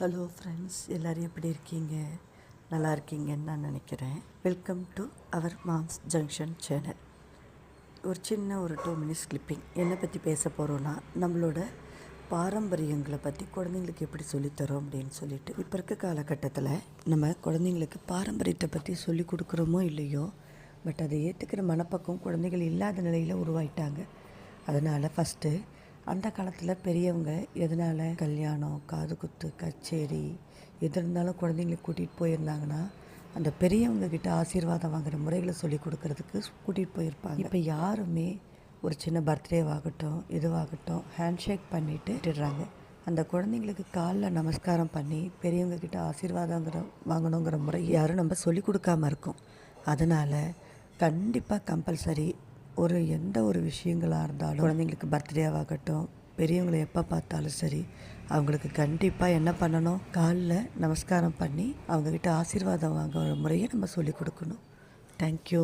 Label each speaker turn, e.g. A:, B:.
A: Hello friends எல்லோரும் எப்படி இருக்கீங்க? நல்லா இருக்கீங்கன்னு நான் நினைக்கிறேன். Welcome to our Moms Junction channel ஒரு சின்ன ஒரு டூ மினிட்ஸ் கிளிப்பிங் என்னை பற்றி பேச போகிறோன்னா நம்மளோட பாரம்பரியங்களை பற்றி குழந்தைங்களுக்கு எப்படி சொல்லித்தரோம் அப்படின்னு சொல்லிட்டு இப்போ இருக்க காலகட்டத்தில் நம்ம குழந்தைங்களுக்கு பாரம்பரியத்தை பற்றி சொல்லி கொடுக்குறோமோ இல்லையோ பட் அதை ஏற்றுக்கிற மனப்பக்கம் குழந்தைகள் இல்லாத நிலையில் உருவாயிட்டாங்க. அதனால் ஃபஸ்ட்டு அந்த காலத்தில் பெரியவங்க எதனால் கல்யாணம் காது குத்து கச்சேரி எது இருந்தாலும் குழந்தைங்களை கூட்டிகிட்டு போயிருந்தாங்கன்னா அந்த பெரியவங்க கிட்ட ஆசீர்வாதம் வாங்குகிற முறைகளை சொல்லி கொடுக்கறதுக்கு கூட்டிகிட்டு போயிருப்பாங்க. இப்போ யாருமே ஒரு சின்ன பர்த்டேவாகட்டும் இதுவாகட்டும் ஹேண்ட்ஷேக் பண்ணிவிட்டு விட்டுடுறாங்க. அந்த குழந்தைங்களுக்கு காலில் நமஸ்காரம் பண்ணி பெரியவங்க கிட்ட ஆசீர்வாதங்கிற வாங்கணுங்கிற முறை யாரும் நம்ம சொல்லி கொடுக்காம இருக்கோம். அதனால் கண்டிப்பாக கம்பல்சரி ஒரு எந்த ஒரு விஷயங்களாக இருந்தாலும் குழந்தைங்களுக்கு பர்த்டேவாகட்டும் பெரியவங்களை எப்போ பார்த்தாலும் சரி அவங்களுக்கு கண்டிப்பாக என்ன பண்ணணும்? காலில் நமஸ்காரம் பண்ணி அவங்கக்கிட்ட ஆசீர்வாதம் வாங்குற முறையை நம்ம சொல்லிக் கொடுக்கணும். தேங்க்யூ